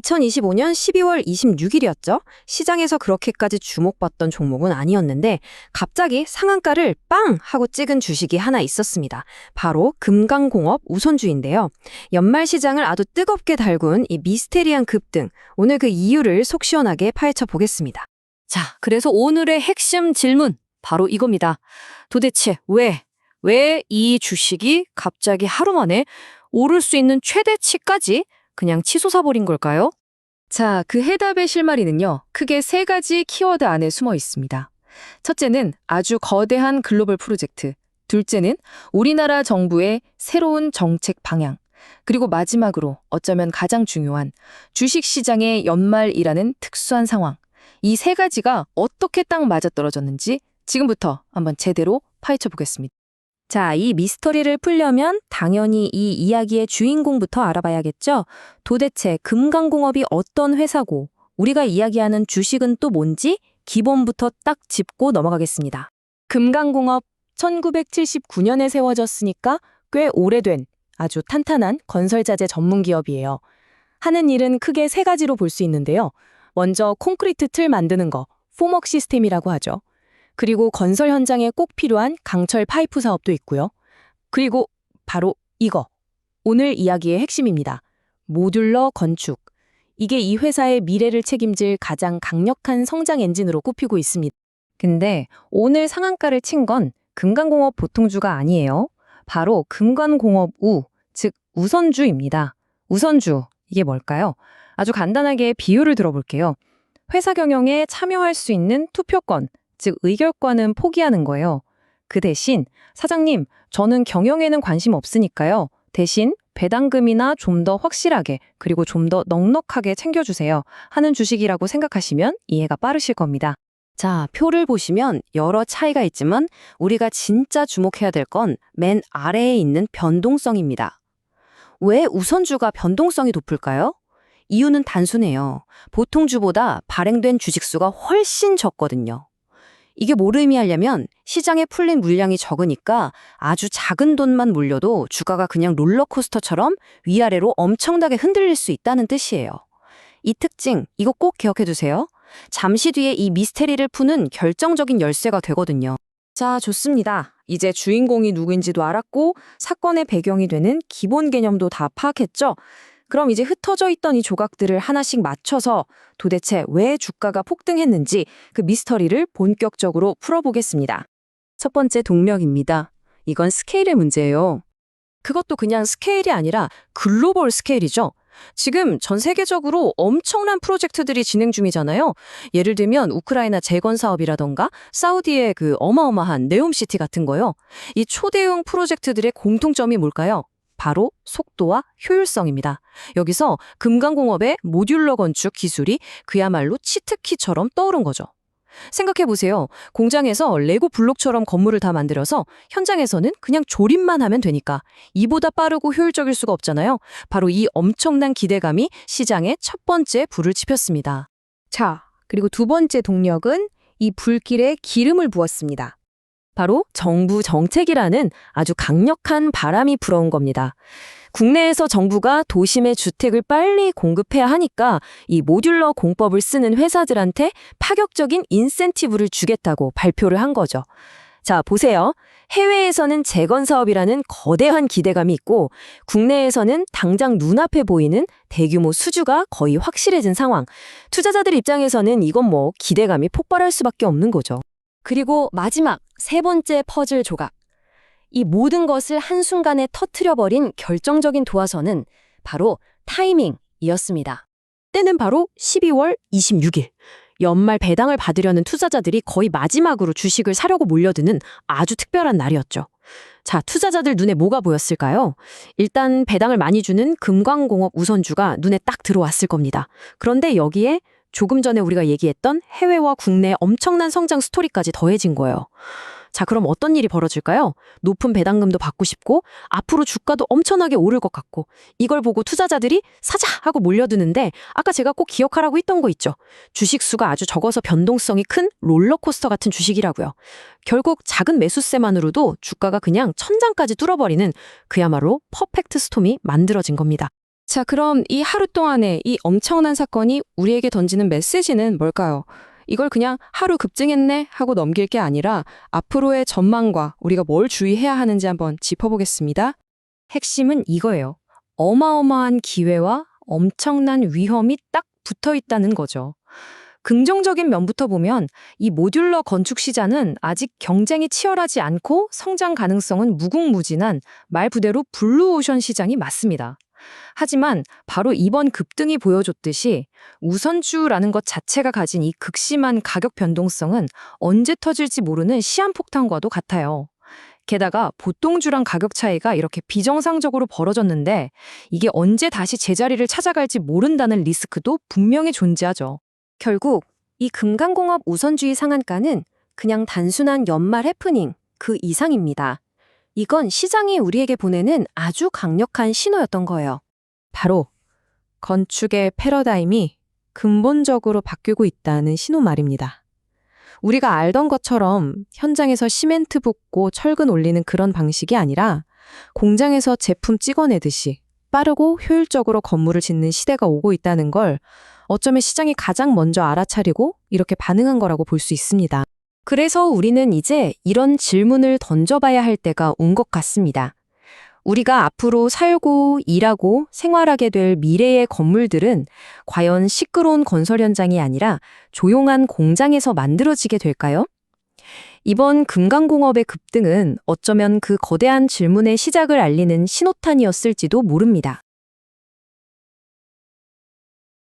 2025년 12월 26일이었죠. 시장에서 그렇게까지 주목받던 종목은 아니었는데 갑자기 상한가를 빵 하고 찍은 주식이 하나 있었습니다. 바로 금강공업 우선주인데요. 연말 시장을 아주 뜨겁게 달군 이 미스테리한 급등. 오늘 그 이유를 속 시원하게 파헤쳐 보겠습니다. 자, 그래서 오늘의 핵심 질문 바로 이겁니다. 도대체 왜, 왜 이 주식이 갑자기 하루 만에 오를 수 있는 최대치까지 그냥 치솟아버린 걸까요? 자, 그 해답의 실마리는요, 크게 세 가지 키워드 안에 숨어 있습니다. 첫째는 아주 거대한 글로벌 프로젝트, 둘째는 우리나라 정부의 새로운 정책 방향, 그리고 마지막으로 어쩌면 가장 중요한 주식시장의 연말이라는 특수한 상황. 이 세 가지가 어떻게 딱 맞아떨어졌는지 지금부터 한번 제대로 파헤쳐 보겠습니다. 자, 이 미스터리를 풀려면 당연히 이 이야기의 주인공부터 알아봐야겠죠? 도대체 금강공업이 어떤 회사고, 우리가 이야기하는 주식은 또 뭔지 기본부터 딱 짚고 넘어가겠습니다. 금강공업 1979년에 세워졌으니까 꽤 오래된 아주 탄탄한 건설자재 전문 기업이에요. 하는 일은 크게 세 가지로 볼 수 있는데요. 먼저 콘크리트 틀 만드는 거, 포먹 시스템이라고 하죠. 그리고 건설 현장에 꼭 필요한 강철 파이프 사업도 있고요. 그리고 바로 이거. 오늘 이야기의 핵심입니다. 모듈러 건축. 이게 이 회사의 미래를 책임질 가장 강력한 성장 엔진으로 꼽히고 있습니다. 근데 오늘 상한가를 친 건 금강공업 보통주가 아니에요. 바로 금관공업 우, 즉 우선주입니다. 우선주, 이게 뭘까요? 아주 간단하게 비유를 들어볼게요. 회사 경영에 참여할 수 있는 투표권, 즉 의결권은 포기하는 거예요. 그 대신 사장님, 저는 경영에는 관심 없으니까요. 대신 배당금이나 좀 더 확실하게 그리고 좀 더 넉넉하게 챙겨주세요 하는 주식이라고 생각하시면 이해가 빠르실 겁니다. 자, 표를 보시면 여러 차이가 있지만 우리가 진짜 주목해야 될 건 맨 아래에 있는 변동성입니다. 왜 우선주가 변동성이 높을까요? 이유는 단순해요. 보통 주보다 발행된 주식수가 훨씬 적거든요. 이게 뭘 의미하려면 시장에 풀린 물량이 적으니까 아주 작은 돈만 몰려도 주가가 그냥 롤러코스터처럼 위아래로 엄청나게 흔들릴 수 있다는 뜻이에요. 이 특징, 이거 꼭 기억해 두세요. 잠시 뒤에 이 미스테리를 푸는 결정적인 열쇠가 되거든요. 자, 좋습니다. 이제 주인공이 누구인지도 알았고 사건의 배경이 되는 기본 개념도 다 파악했죠? 그럼 이제 흩어져 있던 이 조각들을 하나씩 맞춰서 도대체 왜 주가가 폭등했는지 그 미스터리를 본격적으로 풀어보겠습니다. 첫 번째 동력입니다. 이건 스케일의 문제예요. 그것도 그냥 스케일이 아니라 글로벌 스케일이죠. 지금 전 세계적으로 엄청난 프로젝트들이 진행 중이잖아요. 예를 들면 우크라이나 재건 사업이라던가 사우디의 그 어마어마한 네옴시티 같은 거요. 이 초대형 프로젝트들의 공통점이 뭘까요? 바로 속도와 효율성입니다. 여기서 금강공업의 모듈러 건축 기술이 그야말로 치트키처럼 떠오른 거죠. 생각해보세요. 공장에서 레고 블록처럼 건물을 다 만들어서 현장에서는 그냥 조립만 하면 되니까 이보다 빠르고 효율적일 수가 없잖아요. 바로 이 엄청난 기대감이 시장에 첫 번째 불을 지폈습니다. 자, 그리고 두 번째 동력은 이 불길에 기름을 부었습니다. 바로 정부 정책이라는 아주 강력한 바람이 불어온 겁니다. 국내에서 정부가 도심의 주택을 빨리 공급해야 하니까 이 모듈러 공법을 쓰는 회사들한테 파격적인 인센티브를 주겠다고 발표를 한 거죠. 자, 보세요. 해외에서는 재건 사업이라는 거대한 기대감이 있고 국내에서는 당장 눈앞에 보이는 대규모 수주가 거의 확실해진 상황. 투자자들 입장에서는 이건 뭐 기대감이 폭발할 수밖에 없는 거죠. 그리고 마지막 세 번째 퍼즐 조각. 이 모든 것을 한순간에 터트려버린 결정적인 도화선은 바로 타이밍이었습니다. 때는 바로 12월 26일. 연말 배당을 받으려는 투자자들이 거의 마지막으로 주식을 사려고 몰려드는 아주 특별한 날이었죠. 자, 투자자들 눈에 뭐가 보였을까요? 일단 배당을 많이 주는 금광공업 우선주가 눈에 딱 들어왔을 겁니다. 그런데 여기에 조금 전에 우리가 얘기했던 해외와 국내 엄청난 성장 스토리까지 더해진 거예요. 자, 그럼 어떤 일이 벌어질까요? 높은 배당금도 받고 싶고 앞으로 주가도 엄청나게 오를 것 같고 이걸 보고 투자자들이 사자 하고 몰려드는데 아까 제가 꼭 기억하라고 했던 거 있죠. 주식 수가 아주 적어서 변동성이 큰 롤러코스터 같은 주식이라고요. 결국 작은 매수세만으로도 주가가 그냥 천장까지 뚫어버리는 그야말로 퍼펙트 스톰이 만들어진 겁니다. 자, 그럼 이 하루 동안의 이 엄청난 사건이 우리에게 던지는 메시지는 뭘까요? 이걸 그냥 하루 급증했네 하고 넘길 게 아니라 앞으로의 전망과 우리가 뭘 주의해야 하는지 한번 짚어보겠습니다. 핵심은 이거예요. 어마어마한 기회와 엄청난 위험이 딱 붙어 있다는 거죠. 긍정적인 면부터 보면 이 모듈러 건축 시장은 아직 경쟁이 치열하지 않고 성장 가능성은 무궁무진한 말 그대로 블루오션 시장이 맞습니다. 하지만 바로 이번 급등이 보여줬듯이 우선주라는 것 자체가 가진 이 극심한 가격 변동성은 언제 터질지 모르는 시한폭탄과도 같아요. 게다가 보통주랑 가격 차이가 이렇게 비정상적으로 벌어졌는데 이게 언제 다시 제자리를 찾아갈지 모른다는 리스크도 분명히 존재하죠. 결국 이 금강공업 우선주의 상한가는 그냥 단순한 연말 해프닝 그 이상입니다. 이건 시장이 우리에게 보내는 아주 강력한 신호였던 거예요. 바로 건축의 패러다임이 근본적으로 바뀌고 있다는 신호 말입니다. 우리가 알던 것처럼 현장에서 시멘트 붓고 철근 올리는 그런 방식이 아니라 공장에서 제품 찍어내듯이 빠르고 효율적으로 건물을 짓는 시대가 오고 있다는 걸 어쩌면 시장이 가장 먼저 알아차리고 이렇게 반응한 거라고 볼 수 있습니다. 그래서 우리는 이제 이런 질문을 던져봐야 할 때가 온 것 같습니다. 우리가 앞으로 살고 일하고 생활하게 될 미래의 건물들은 과연 시끄러운 건설 현장이 아니라 조용한 공장에서 만들어지게 될까요? 이번 금강공업의 급등은 어쩌면 그 거대한 질문의 시작을 알리는 신호탄이었을지도 모릅니다.